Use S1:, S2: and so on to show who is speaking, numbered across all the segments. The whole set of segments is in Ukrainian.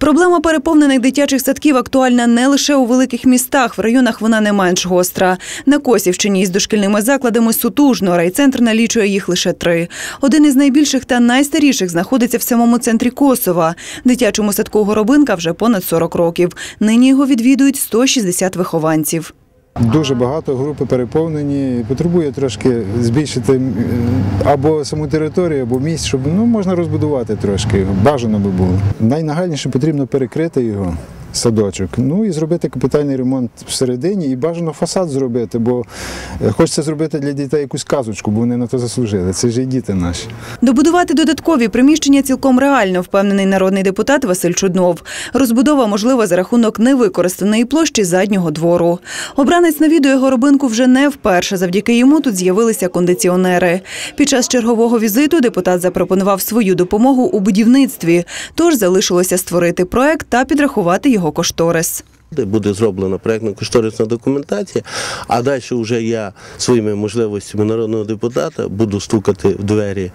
S1: Проблема переповнених дитячих садків актуальна не лише у великих містах. В районах вона не менш гостра. На Косівщині із дошкільними закладами сутужно. Райцентр налічує їх лише три. Один із найбільших та найстаріших знаходиться в самому центрі Косова. Дитячому садку Горобинка вже понад 40 років. Нині його відвідують 160 вихованців.
S2: Дуже багато, групи переповнені. Потребує трошки збільшити або саму територію, або місць, щоб ну, можна розбудувати трошки. Бажано би було. Найнагальніше потрібно перекрити його. Садочок, ну і зробити капітальний ремонт всередині і бажано фасад зробити, бо е, хочеться зробити для дітей якусь казочку, бо вони на то заслужили. Це ж і діти наші.
S1: Добудувати додаткові приміщення цілком реально, впевнений народний депутат Василь Чуднов. Розбудова можлива за рахунок невикористаної площі заднього двору. Обранець навідує горобинку вже не вперше. Завдяки йому тут з'явилися кондиціонери. Під час чергового візиту депутат запропонував свою допомогу у будівництві. Тож залишилося створити проект та підрахувати його кошторис.
S3: Де буде зроблена проєктно-кошторисна документація, а далі вже я своїми можливостями народного депутата буду стукати в двері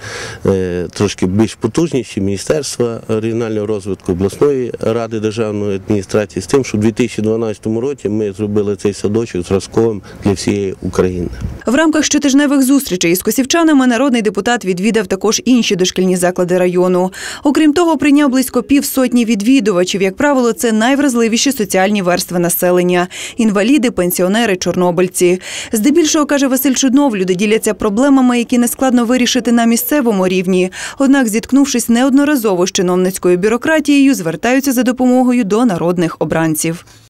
S3: е, трошки більш потужніші Міністерства регіонального розвитку обласної ради державної адміністрації з тим, що в 2012 році ми зробили цей садочок зразковим для всієї України.
S1: В рамках щотижневих зустрічей із косівчанами народний депутат відвідав також інші дошкільні заклади району. Окрім того, прийняв близько півсотні відвідувачів. Як правило, це найвразливіші соціальні верстви населення – інваліди, пенсіонери, чорнобильці. Здебільшого, каже Василь Чуднов, люди діляться проблемами, які нескладно вирішити на місцевому рівні. Однак, зіткнувшись неодноразово з чиновницькою бюрократією, звертаються за допомогою до народних обранців.